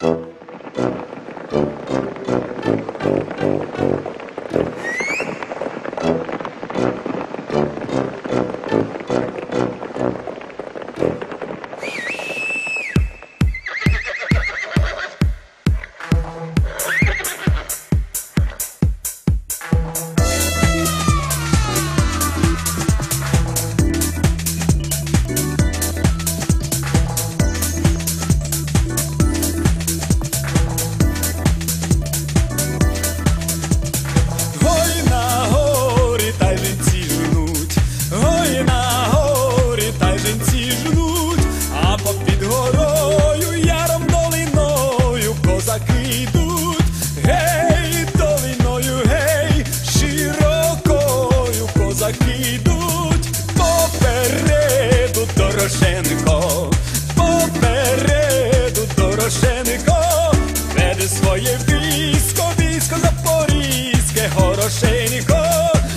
Thank you. Дорошенко, попереду Дорошенко, веде своє військо, військо запорізьке, горошенько,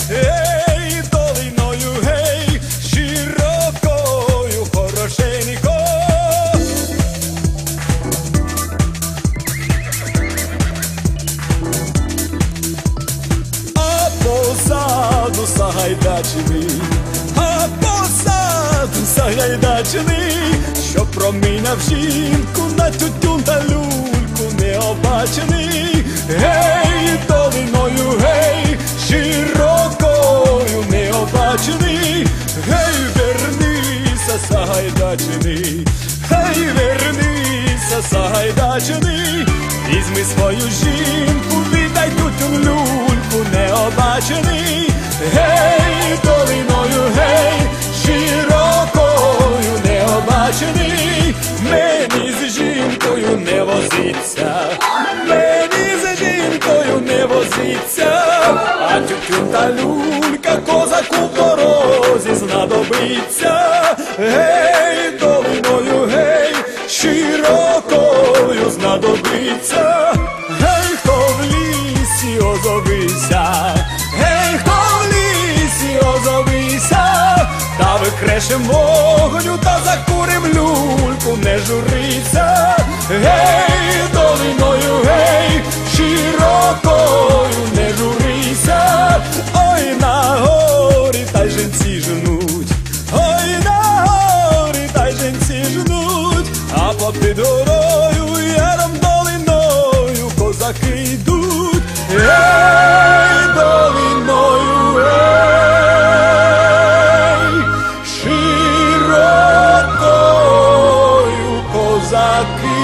гей, долиною, гей, широкою горошенько. А позаду Сагайдачний, а що проміняв жінку на тютюн та люльку необачений. Гей, долиною, гей, широкою необачений. Гей, вернися, Сагайдачний, гей, вернися, Сагайдачний, візьми свою жінку, віддай тютюн люльку необачений. Гей, долиною, а тютюн та люлька козаку в дорозі знадобиться. Гей, долиною, гей, широкою знадобиться. Гей, хто в лісі озовися, гей, хто в лісі озовися, та викрешем вогню та закурим люльку, не журиться. Долиною козаки йдуть. Ей, долиною, ей, широкою козаки